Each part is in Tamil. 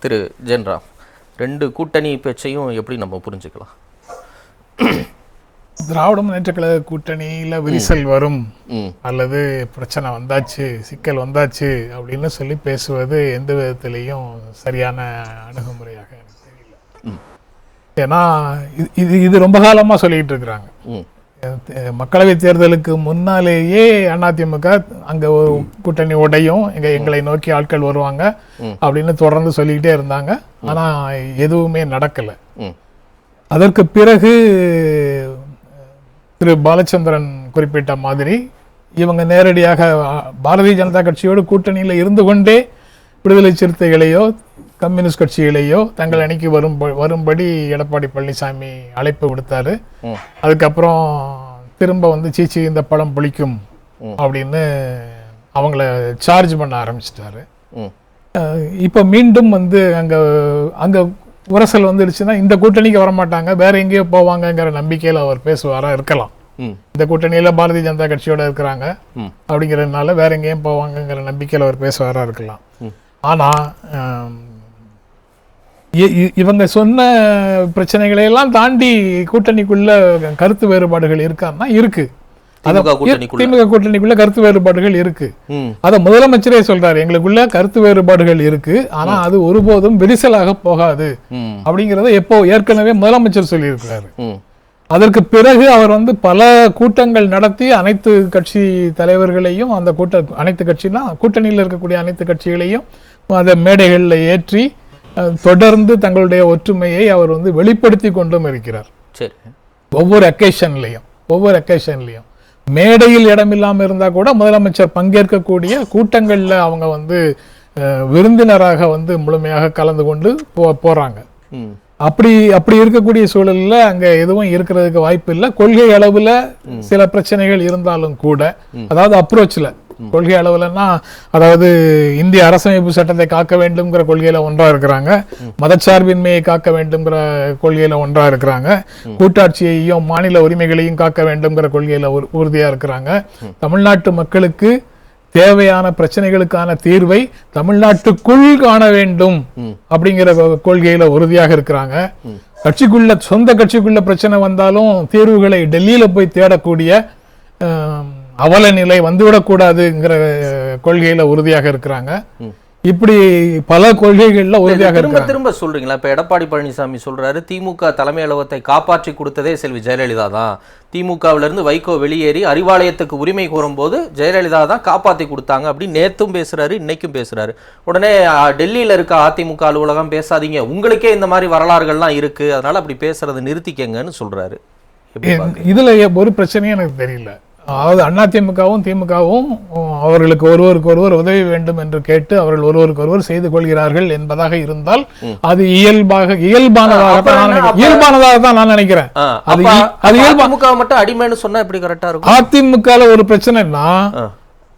திரு ஜென்ராம் ரெண்டு கூட்டணி பேச்சையும் எப்படி நம்ம புரிஞ்சுக்கலாம்? திராவிட முன்னேற்ற கழக கூட்டணியில் விரிசல் வரும். அல்லது பிரச்சனை வந்தாச்சு சிக்கல் வந்தாச்சு அப்படின்னு சொல்லி பேசுவது எந்த விதத்திலையும் சரியான அணுகுமுறையாக எனக்கு தெரியல. ஏன்னா இது- இது ரொம்ப காலமாக சொல்லிட்டு இருக்கிறாங்க. மக்களவை தேர்தலுக்கு முன்னாலேயே அதிமுக அங்க கூட்டணி உடையும். எங்க எங்களை நோக்கி ஆட்கள் வருவாங்க. அப்படின்னு தொடர்ந்து சொல்லிக்கிட்டே இருந்தாங்க. ஆனா எதுவுமே நடக்கல. அதற்கு பிறகு திரு பாலச்சந்திரன் குறிப்பிட்ட மாதிரி இவங்க நேரடியாக பாரதிய ஜனதா கட்சியோடு கூட்டணியில் இருந்து கொண்டே விடுதலை சிறுத்தைகளையோ கம்யூனிஸ்ட் கட்சிகளையோ தங்கள் அணிக்கு வரும் வரும்படி எடப்பாடி பழனிசாமி அழைப்பு விடுத்தாரு. அதுக்கப்புறம் திரும்ப வந்து சீச்சி இந்த பழம் புளிக்கும். அப்படின்னு அவங்கள சார்ஜ் பண்ண ஆரம்பிச்சிட்டாரு. இப்போ மீண்டும் வந்து அங்க அங்க உரசல் வந்துடுச்சுன்னா இந்த கூட்டணிக்கு வரமாட்டாங்க வேற எங்கேயோ போவாங்கங்கிற நம்பிக்கையில் அவர் பேசுவாரா இருக்கலாம். இந்த கூட்டணியில பாரதிய ஜனதா கட்சியோட இருக்கிறாங்க அப்படிங்கிறதுனால வேற எங்கேயும் போவாங்கங்கிற நம்பிக்கையில் அவர் பேசுவாரா இருக்கலாம். ம். ஆனா ஆம், இ- இ- இவங்க சொன்ன பிரச்சனைகளை எல்லாம் தாண்டி கூட்டணிக்குள்ள கருத்து வேறுபாடுகள் இருக்கான்னா இருக்கு. அத- திமுக கூட்டணிக்குள்ள. கருத்து வேறுபாடுகள் இருக்கு. அத முதலமைச்சரே சொல்றாரு எங்களுக்குள்ள கருத்து வேறுபாடுகள் இருக்கு ஆனா அது ஒருபோதும் விரிசலாக போகாது. அப்படிங்கறத எப்போ ஏற்கனவே முதலமைச்சர் சொல்லியிருக்கிறாரு. அதற்கு பிறகு அவர் வந்து பல கூட்டங்கள் நடத்தி அனைத்து கட்சி தலைவர்களையும் அந்த கூட்ட அனைத்து கட்சினா கூட்டணியில் இருக்கக்கூடிய அனைத்து கட்சிகளையும் அந்த மேடைகளில் ஏற்றி தொடர்ந்து தங்களுடைய ஒற்றுமையை அவர் வந்து வெளிப்படுத்தி கொண்டும் இருக்கிறார். சரி. ஒவ்வொரு அக்கேஷன்லையும் ஒவ்வொரு அக்கேஷன்லையும் மேடையில் இடம் இல்லாமல் இருந்தால் கூட முதலமைச்சர் பங்கேற்கக்கூடிய கூட்டங்களில் அவங்க வந்து விருந்தினராக வந்து முழுமையாக கலந்து கொண்டு போ போகிறாங்க அப்படி அப்படி இருக்கக்கூடிய சூழல்ல அங்க எதுவும் இருக்கிறதுக்கு வாய்ப்பு இல்லை. கொள்கை அளவுல சில பிரச்சனைகள் இருந்தாலும் கூட அதாவது அப்ரோச்ல கொள்கை அளவுலன்னா அதாவது இந்திய அரசமைப்பு சட்டத்தை காக்க வேண்டும்ங்கிற கொள்கையில ஒன்றா இருக்கிறாங்க. மதச்சார்பின்மையை காக்க வேண்டும்ங்கிற கொள்கையில ஒன்றா இருக்கிறாங்க. கூட்டாட்சியையும் மாநில உரிமைகளையும் காக்க வேண்டும்ங்கிற கொள்கையில உறு- உறுதியா இருக்கிறாங்க. தமிழ்நாட்டு மக்களுக்கு தேவையான பிரச்சனைகளுக்கான தீர்வை தமிழ்நாட்டுக்குள் காண வேண்டும் அப்படிங்கிற கொள்கையில உறுதியாக இருக்கிறாங்க. கட்சிக்குள்ள சொந்த கட்சிக்குள்ள பிரச்சனை வந்தாலும் தீர்வுகளை டெல்லியில போய் தேடக்கூடிய அவல நிலை வந்துவிடக்கூடாதுங்கிற கொள்கையில உறுதியாக இருக்கிறாங்க. இப்படி பல கொள்கைகள்ல உறுதியாக திரும்ப திரும்ப சொல்றீங்களா? இப்ப எடப்பாடி பழனிசாமி சொல்றாரு திமுக தலைமை அலுவலகத்தை காப்பாற்றி கொடுத்ததே செல்வி ஜெயலலிதா தான். திமுகவுல இருந்து வைகோ வெளியேறி அறிவாலயத்துக்கு உரிமை கோரும்போது ஜெயலலிதா தான் காப்பாத்தி கொடுத்தாங்க அப்படின்னு நேத்தும் பேசுறாரு இன்னைக்கும் பேசுறாரு. உடனே டெல்லியில இருக்க அதிமுக அலுவலகம் பேசாதீங்க உங்களுக்கே இந்த மாதிரி வரலாறுகள்லாம் இருக்கு அதனால அப்படி பேசுறதை நிறுத்திக்கங்கன்னு சொல்றாரு? இதுல ஒரு பிரச்சனையும் எனக்கு தெரியல. அதாவது அதிமுகவும் திமுகவும் அவர்களுக்கு ஒருவருக்கு ஒருவர் உதவி வேண்டும் என்று கேட்டு அவர்கள் ஒருவருக்கு ஒருவர் செய்து கொள்கிறார்கள் என்பதாக இருந்தால் அது இயல்பாக இயல்பானதாக தான் இயல்பானதாக தான் நான் நினைக்கிறேன். அது அது இயல்பா அதிமுக மட்டும் அடிமைன்னு சொன்னா எப்படி கரெக்டா இருக்கும்? அதிமுகல ஒரு பிரச்சனைனா.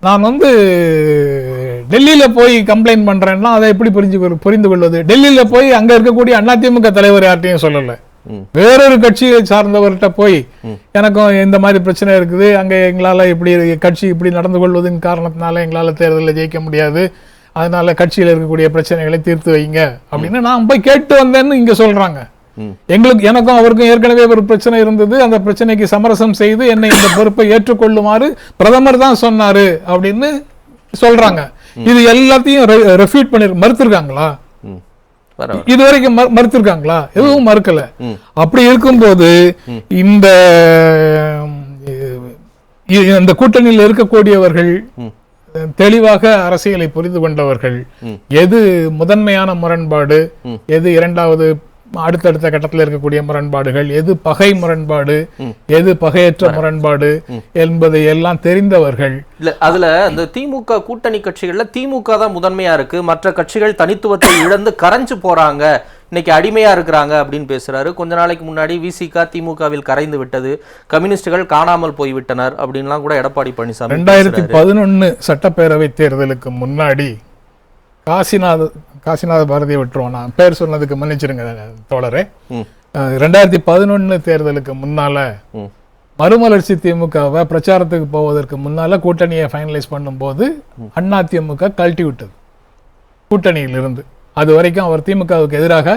நான் வந்து டெல்லியில போய் கம்ப்ளைண்ட் பண்றேன்னா அதை எப்படி புரிஞ்சு புரிந்து கொள்வது? டெல்லியில போய் அங்க இருக்கக்கூடிய அதிமுக தலைவர் யார்ட்டையும் சொல்லல. வேறொரு கட்சியை சார்ந்தவர்கிட்ட போய் எனக்கும் இந்த மாதிரி பிரச்சனை இருக்குது. அங்க எங்களால இப்படி கட்சி இப்படி நடந்து கொள்வதன் காரணத்தினால எங்களால தேர்தலில் ஜெயிக்க முடியாது. அதனால கட்சியில இருக்கக்கூடிய பிரச்சனைகளை தீர்த்து வைங்க. அப்படின்னு நான் போய் கேட்டு வந்தேன்னு இங்க சொல்றாங்க. எங்களுக்கு எனக்கும் அவருக்கும் ஏற்கனவே ஒரு பிரச்சனை இருந்தது. அந்த பிரச்சனைக்கு சமரசம் செய்து என்னை இந்த பொறுப்பை ஏற்றுக்கொள்ளுமாறு பிரதமர் தான் சொன்னாரு அப்படின்னு சொல்றாங்க. இது எல்லாத்தையும் ரெஃப்யூட் பண்ணி மறுத்திருக்காங்களா? இது வரைக்கும் மறு- மறுத்திருக்காங்களா? எதுவும் மறுக்கல. அப்படி இருக்கும்போது இந்த இந்த கூட்டணியில் இருக்கக்கூடியவர்கள். தெளிவாக அரசியலை புரிந்து கொண்டவர்கள் எது முதன்மையான முரண்பாடு எது இரண்டாவது அடுத்தடுத்த கட்டத்தில் இருக்கக்கூடிய முரண்பாடுகள் எது பகை முரண்பாடு எது பகையற்ற முரண்பாடு என்பதை எல்லாம் தெரிந்தவர்கள். இல்ல அதுல அந்த திமுக கூட்டணி கட்சிகள்ல திமுக தான் முதன்மையா இருக்கு. மற்ற கட்சிகள் தனித்துவத்தை இழந்து கரைஞ்சு போறாங்க. இன்னைக்கு அடிமையா இருக்கிறாங்க அப்படின்னு பேசுறாரு. கொஞ்ச நாளைக்கு முன்னாடி விசிக திமுகவில் கரைந்து விட்டது. கம்யூனிஸ்டுகள் காணாமல் போய் விட்டனர் அப்படின்லாம் கூட எடப்பாடி பழனிசாமி ரெண்டாயிரத்தி பதினொன்னு சட்டப்பேரவை தேர்தலுக்கு முன்னாடி காசிநாத காசிநாத பாரதியை விட்டுருவோம். நான் பேர் சொன்னதுக்கு மன்னிச்சிருங்க தோழரே. ரெண்டாயிரத்தி பதினொன்னு தேர்தலுக்கு முன்னால. மறுமலர்ச்சி திமுகவை பிரச்சாரத்துக்கு போவதற்கு முன்னால கூட்டணியை ஃபைனலைஸ் பண்ணும்போது அதிமுக கழட்டி விட்டது. கூட்டணியிலிருந்து. அது வரைக்கும் அவர் திமுகவுக்கு எதிராக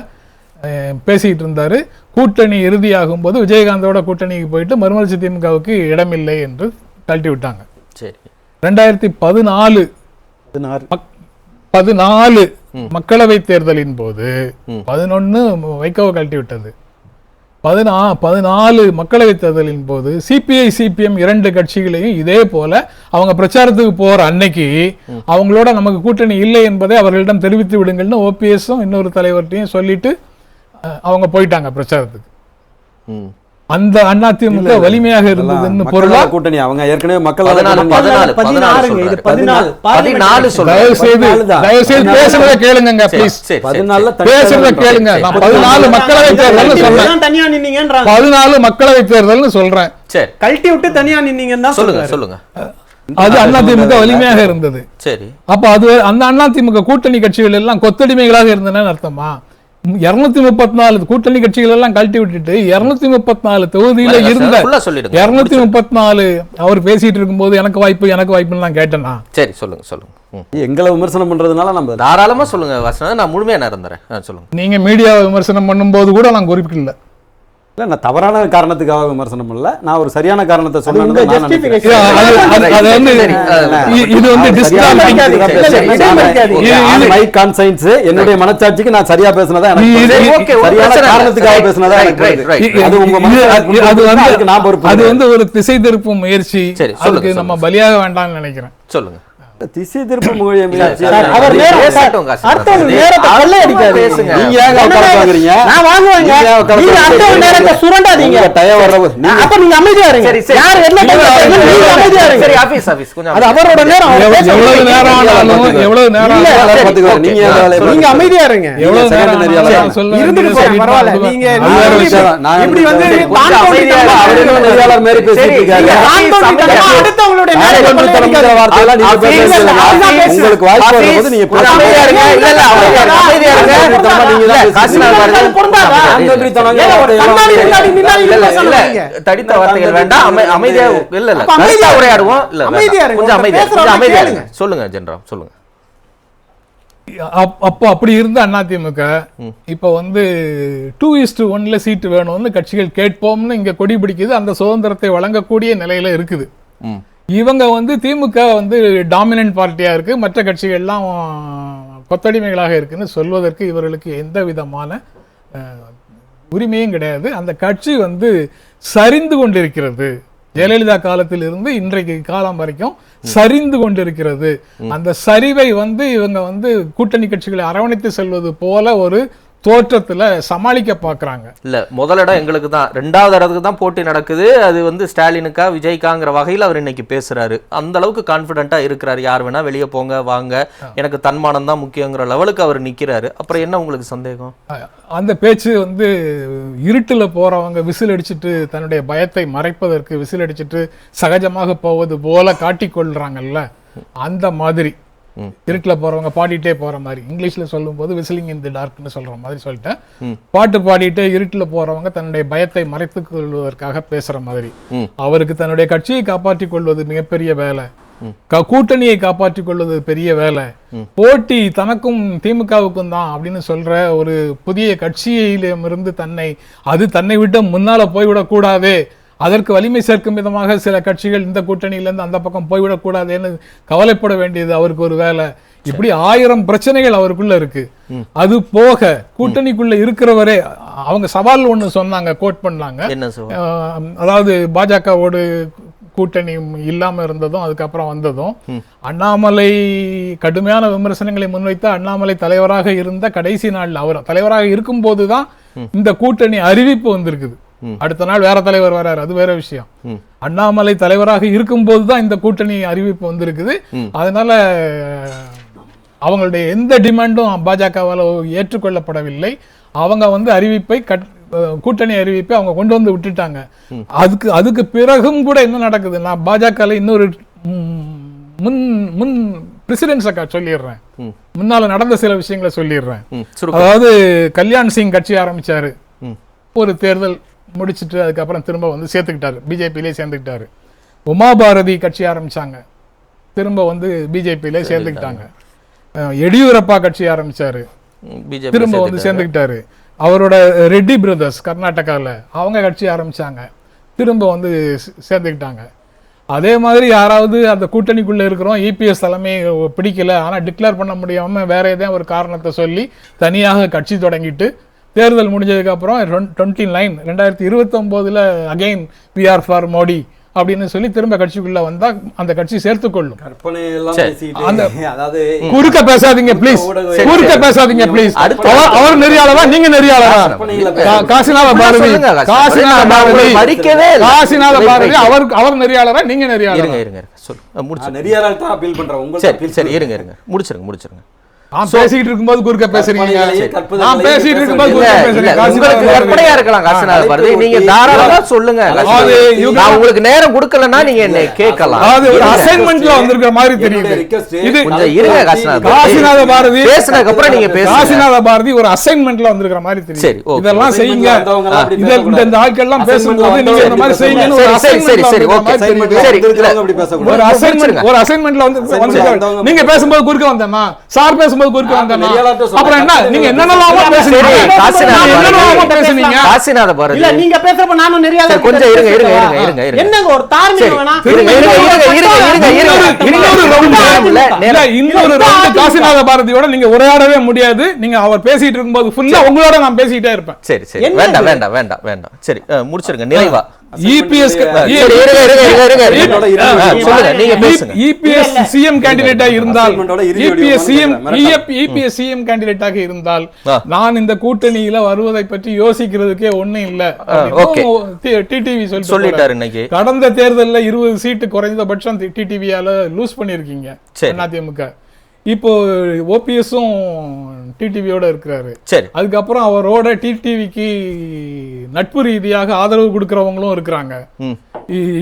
பேசிக்கிட்டு இருந்தாரு. கூட்டணி இறுதியாகும் போது விஜயகாந்தோட கூட்டணிக்கு போயிட்டு மறுமலர்ச்சி திமுகவுக்கு இடமில்லை என்று கழட்டி விட்டாங்க. சரி. ரெண்டாயிரத்தி பதினாலு பதினாறு. பதினாலு மக்களவை தேர்தலின் போது பதினொன்னு வைகோவை கழட்டி விட்டது. பதினா பதினாலு மக்களவை தேர்தலின் போது சிபிஐ சிபிஎம் இரண்டு கட்சிகளையும் இதே போல அவங்க பிரச்சாரத்துக்கு போற அன்னைக்கு அவங்களோட நமக்கு கூட்டணி இல்லை என்பதை அவர்களிடம் தெரிவித்து விடுங்கள்னு ஓபிஎஸும் இன்னொரு தலைவர்கிட்டையும் சொல்லிட்டு அவங்க போயிட்டாங்க பிரச்சாரத்துக்கு. அந்த அதிமுக வலிமையாக இருந்ததுன்னு பொருளா? கூட்டணி அவங்க ஏற்கனவே மக்கள் பேசுறத கேளுங்க. பேசுறத கேளுங்க. பதினாலு மக்களவை தேர்தல்னு சொல்றேன். தான் தனியா நின்னீங்கன்றாங்க பதினாலு மக்களவை தேர்தல்னு சொல்றேன். கழட்டி விட்டு தனியா நின்னீங்கன்னு சொல்லுங்க சொல்லுங்க. சொல்லுங்க அது அதிமுக வலிமையாக இருந்தது. சரி. அப்ப அது அந்த அதிமுக கூட்டணி கட்சிகள் எல்லாம் கொத்தடிமைகளாக இருந்தன அர்த்தமா? இருநூத்தி முப்பத்தி நாலு கூட்டணி கட்சிகள் எல்லாம் கழட்டி விட்டுட்டு இருநூத்தி முப்பத்தி நாலு தொகுதியில இருந்த. இருநூத்தி முப்பத்தி நாலு அவர் பேசிட்டு இருக்கும்போது எனக்கு வாய்ப்பு எனக்கு வாய்ப்புன்னு நான் கேட்டேனா? சரி சொல்லுங்க சொல்லுங்க. எங்களை விமர்சனம் பண்றதுனால நம்ம தாராளமா சொல்லுங்க நான் முழுமையா நிறந்துறேன் ஆ, சொல்லுங்க. நீங்க மீடியா விமர்சனம் பண்ணும்போது கூட நான் குறிப்பிடல. இல்ல நான் தவறான காரணத்துக்காக விமர்சனம் பண்ணல நான் ஒரு சரியான காரணத்தை conscience, என்னுடைய மனச்சாட்சிக்கு நான் சரியா பேசுனதா சரியான. காரணத்துக்காக பேசுனதா அது உங்க நான் பொறுப்பு அது. வந்து ஒரு திசை திருப்பும் முயற்சி. சரி, சொல்லுங்க, அதுக்கு நம்ம பலியாக வேண்டாம்னு நினைக்கிறேன். சொல்லுங்க. திசை திருப்பு அவர் நேரத்தை. பேசுங்க. நீங்க சுரண்டாதீங்க. அப்ப அமைதியா இருங்க. சரி சரி. யார் என்ன நீங்க நீங்க அமைதியா இருங்க சரி ஆபீஸ் ஆபீஸ் கொஞ்சம் அது அவரோட நேரம் எவ்வளவு- ஆனாலும் எவ்வளவு ஆனாலும். நீங்க நீங்க. அமைதியா இருங்க. எவ்வளவு இருந்துட்டு பரவாயில்ல. நீங்க நான் இப்படி வந்து தான் அமைதியா. அவரு நெறியாளர் மாதிரி பேசிட்டு இருக்காரு. அடுத்தவங்களுடைய நேரத்தை நீங்க உங்களுக்கு வாய்ப்பு. வரும்போது நீங்க அமைதியா இருங்க. இல்ல, இல்ல, அமைதியா இருங்க. அமைதியா இருங்க. தரமா நீங்க தான் பாருங்க. தடித்த வார்த்தைகள் வேண்டாம் அமை- அமைதியா இல்ல இல்ல அமைதியா. உரையாடுவோம் இல்ல அமைதியா. இருங்க. கொஞ்சம் அமைதியா கொஞ்சம் அமைதியா. இருங்க சொல்லுங்க ஜென்ராம் சொல்லுங்க அப்- அப்போ அப்படி இருந்த அதிமுக இப்ப வந்து டூ இஸ் டு ஒன்ல சீட்டு வேணும்னு கட்சிகள் கேட்போம்னு இங்க கொடி பிடிக்குது அந்த சுதந்திரத்தை வழங்கக்கூடிய நிலையில இருக்குது. இவங்க வந்து திமுக வந்து டாமினன்ட் பார்ட்டியா இருக்கு. மற்ற கட்சிகள்லாம் கொத்தடிமைகளாக இருக்குன்னு சொல்வதற்கு இவர்களுக்கு எந்த விதமான உரிமையும் கிடையாது. அந்த கட்சி வந்து சரிந்து கொண்டிருக்கிறது. ஜெயலலிதா காலத்தில் இருந்து இன்றைக்கு காலம் வரைக்கும் சரிந்து கொண்டிருக்கிறது. அந்த சரிவை வந்து இவங்க வந்து கூட்டணி கட்சிகளை அரவணைத்து செல்வது போல ஒரு தோற்றத்துல சமாளிக்க பார்க்கறாங்க இல்ல முதலிடம் எங்களுக்கு தான். ரெண்டாவது இடத்துக்கு தான் போட்டி நடக்குது. அது வந்து ஸ்டாலினுக்கா விஜய்க்காங்கிற வகையில் அவர் இன்னைக்கு பேசுறாரு. அந்த அளவுக்கு கான்பிடண்டா இருக்கிறாரு. யார் வேணா வெளியே போங்க வாங்க. எனக்கு தன்மானம் தான் முக்கியங்கிற லெவலுக்கு அவர் நிக்கிறாரு. அப்புறம் என்ன உங்களுக்கு சந்தேகம்? அந்த பேச்சு வந்து இருட்டுல போறவங்க விசில் அடிச்சிட்டு தன்னுடைய பயத்தை மறைப்பதற்கு விசில் அடிச்சிட்டு சகஜமாக போவது போல காட்டிக்கொள்றாங்கல்ல. அந்த மாதிரி. இருட்டுல போறவங்க பாடிட்டே போற மாதிரி. இங்கிலீஷ்ல சொல்லும்போது விசிலிங் இன் தி டார்க்னு சொல்ற மாதிரி சொல்லிட்டேன். பாட்டு பாடிட்டே இருட்டுல போறவங்க தன்னுடைய பயத்தை மறைத்துக் கொள்வதற்காக பேசுற மாதிரி. அவருக்கு தன்னுடைய கட்சியை காப்பாற்றிக் கொள்வது மிகப்பெரிய வேலை. கூட்டணியை காப்பாற்றிக் கொள்வது பெரிய வேலை. போட்டி தனக்கும் திமுகவுக்கும் தான் அப்படின்னு சொல்ற ஒரு புதிய கட்சியிலிருந்து தன்னை அது தன்னை விட்டு முன்னால போய்விடக் கூடாது. அதற்கு வலிமை சேர்க்கும் விதமாக சில கட்சிகள் இந்த கூட்டணியிலிருந்து அந்த பக்கம் போய்விடக் கூடாதுன்னு கவலைப்பட வேண்டியது அவருக்கு ஒரு வேலை. இப்படி ஆயிரம் பிரச்சனைகள் அவருக்குள்ள இருக்கு. அது போக கூட்டணிக்குள்ள இருக்கிறவரே அவங்க சவால் ஒண்ணு சொன்னாங்க கோட் பண்ணாங்க. அதாவது பாஜகவோடு கூட்டணி இல்லாம இருந்ததும் அதுக்கப்புறம் வந்ததும் அண்ணாமலை கடுமையான விமர்சனங்களை முன்வைத்து அண்ணாமலை தலைவராக இருந்த கடைசி நாள்ல அவர் தலைவராக இருக்கும்போது தான் இந்த கூட்டணி அறிவிப்பு வந்திருக்குது. அடுத்த நாள் வேற தலைவர் வராரு. அது வேற விஷயம். அண்ணாமலை தலைவராக இருக்கும்போது தான் இந்த கூட்டணி அறிவிப்பு வந்திருக்குது. அதனால அவங்களுடைய எந்த டிமாண்டும் பாஜகவால் ஏற்றுக்கொள்ளப்படவில்லை. அவங்க வந்து அறிவிப்பை கட் கூட்டணி அறிவிப்பை அவங்க கொண்டு வந்து விட்டுட்டாங்க. அதுக்கு அதுக்கு பிறகும் கூட என்ன நடக்குது? நான் பாஜகல இன்னொரு முன் முன் பிரசிடென்ட்ஸை சொல்லிடுறேன். முன்னால நடந்த சில விஷயங்களை சொல்லிடுறேன். அதாவது கல்யாண் சிங் கட்சி ஆரம்பிச்சாரு. ஒரு தேர்தல் முடிச்சிட்டு அதுக்கப்புறம் திரும்ப வந்து சேர்த்துக்கிட்டாரு. பிஜேபியிலே சேர்ந்துக்கிட்டாரு. உமா பாரதி கட்சி ஆரம்பிச்சாங்க. திரும்ப வந்து பிஜேபியிலே சேர்ந்துக்கிட்டாங்க. எடியூரப்பா கட்சி ஆரம்பிச்சாரு. பிஜேபி திரும்ப வந்து சேர்ந்துக்கிட்டாரு. அவரோட ரெட்டி பிரதர்ஸ் கர்நாடகாவில் அவங்க கட்சி ஆரம்பிச்சாங்க. திரும்ப வந்து சேர்ந்துக்கிட்டாங்க. அதே மாதிரி யாராவது அந்த கூட்டணிக்குள்ள இருக்கிறோம் இபிஎஸ் தலைமை பிடிக்கல ஆனா டிக்ளேர் பண்ண முடியாம வேற ஏதாவது ஒரு காரணத்தை சொல்லி தனியாக கட்சி தொடங்கிட்டு தேர்தல் முடிஞ்சதுக்கு அப்புறம் டுவெண்ட்டி நைன் ரெண்டாயிரத்தி இருபத்தொம்போதுல அகைன் பிஆர் ஃபார் மோடி அப்படின்னு சொல்லி திரும்ப கட்சிக்குள்ள வந்தா அந்த கட்சி சேர்த்துக்கொள்ளும். கற்பனை எல்லாம் சரி. பேசிக்கிட்டு அதாவது குறுக்க பேசாதீங்க ப்ளீஸ் குறுக்க பேசாதீங்க ப்ளீஸ் அடுத்து- அவர் நெறியாளரா? நீங்க நெறியாளரா? காசிநாத பாரதி காசிநாத பாரதி. காசிநாத பாரதி. அவர் அவர் நெறியாளரா? நீங்க நெறியாளரா? இருங்க இருங்க இருங்க. சொல்லு. முடிச்சு நெறியாளர் தான் அப்பீல் பண்றேன். சரி சரி இருங்க இருங்க. முடிச்சிருங்க முடிச்சிருங்க. நான் பேசிக்கிட்டு இருக்கும்போது குறுக்க பேசுறீங்க. நான் பேசிட்டு இருக்கும்போது குறுக்க பேசுறீங்க. உங்களுக்கு. கற்பனையா இருக்கலாம் காசிநாத பாரதி நீங்க தாராளமா சொல்லுங்க. நான் உங்களுக்கு நேரம் கொடுக்கலன்னா நீங்க என்ன கேட்கலாம். அதாவது ஒரு இருங்க. அசைன்மெண்ட்ல வந்திருக்கிற மாதிரி என்னுடைய தெரியுது. request இது கொஞ்சம் இருங்க காசிநாத பாரதி. காசிநாத பாரதி. பேசுனதுக்கு அப்புறம் நீங்க பேசுங்க. காசிநாத பாரதி ஒரு அசைன்மெண்ட்ல வந்திருக்கிற மாதிரி சரி, தெரியுது okay. இதெல்லாம் செய்யுங்க. வந்தவங்க எல்லாம் அப்படி இத- இந்த Assignment ல பேசும்போது நீங்க இந்த மாதிரி வந்தவங்க செய்யுங்கன்னு ஒரு சரி, சரி, சரி, சரி, பேசக்கூடாது. ஒரு அசைன்மெண்ட்ல வந்து நீங்க பேசும்போது குறுக்க வந்தேன்னா சார் பேசும்போது அப்புறம் என்ன? நீங்க என்னென்னலாமோ பேசுனீங்க? சரி, காசிநாத நீங்க என்னென்னலாமோ பாரதி. பேசுனீங்க? காசிநாத பாரதி இல்ல நீங்க பேசுறப்ப நானும் நிறைய சரி, கொஞ்சம் இருங்க, இருங்க, இருங்க, இருங்க, இருங்க. என்னங்க ஒரு தார்மீகம் சரி, வேணா? இருங்க, இருங்க, இருங்க, இருங்க, இருங்க, இருங்க. இன்னொரு இல்ல, ரவுண்ட் காசிநாத பாரதியோட நீங்க உரையாடவே முடியாது. நீங்க அவர் பேசிட்டு இருக்கும்போது ஃபுல்லா உங்களோட நான் பேசிட்டே இருப்பேன். சரி சரி. வேண்டாம்? வேண்டாம் வேண்டாம் வேண்டாம். சரி முடிச்சிருங்க. நிறைவா. இபிஎஸ் இபிஎஸ் சிஎம் கேண்டிடேட்டா இருந்தால் Assignment ஓட இறுதி இபிஎஸ் வடிவம். சிஎம் மிரட்டல். இபிஎஸ் சிஎம் கேண்டிடேட்டாக இருந்தால். நான் இந்த கூட்டணியில வருவதை பற்றி யோசிக்கிறதுக்கே ஒண்ணும் இல்ல. டிடிவி சொல்லி சொல்லிட்டாரு இன்னைக்கு. கடந்த தேர்தல்ல இருபது சீட்டு குறைந்தபட்சம் டிடிவியால லூஸ் பண்ணிருக்கீங்க. அதிமுக இப்போ ஓபிஎஸும் டிடிவியோட இருக்கிறாரு. சரி. அதுக்கப்புறம் அவரோட டிடிவிக்கு நட்பு ரீதியாக ஆதரவு கொடுக்கறவங்களும் இருக்கிறாங்க.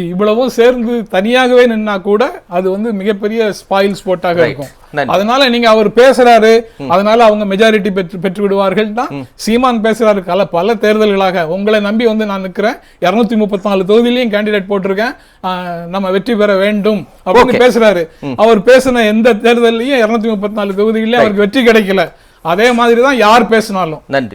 இவ்வளவும் சேர்ந்து தனியாகவே நின்னா கூட அது வந்து மிகப்பெரிய ஸ்பாயில் Right. இருக்கும். அதனால நீங்க அவர் பேசுறாரு. அதனால அவங்க மெஜாரிட்டி பெற்று பெற்று விடுவார்கள் சீமான் பேசுறாரு. பல பல தேர்தல்களாக உங்களை நம்பி வந்து நான் நிக்கிறேன் இருநூத்தி முப்பத்தி நாலு தொகுதியிலையும் கேண்டிடேட் போட்டிருக்கேன். நம்ம வெற்றி பெற வேண்டும் அப்படின்னு. பேசுறாரு. அவர் பேசின எந்த தேர்தலையும் இருநூத்தி முப்பத்தி நாலு தொகுதியிலையும் அவருக்கு வெற்றி கிடைக்கல. அதே மாதிரி தான் யார் பேசினாலும். நன்றி.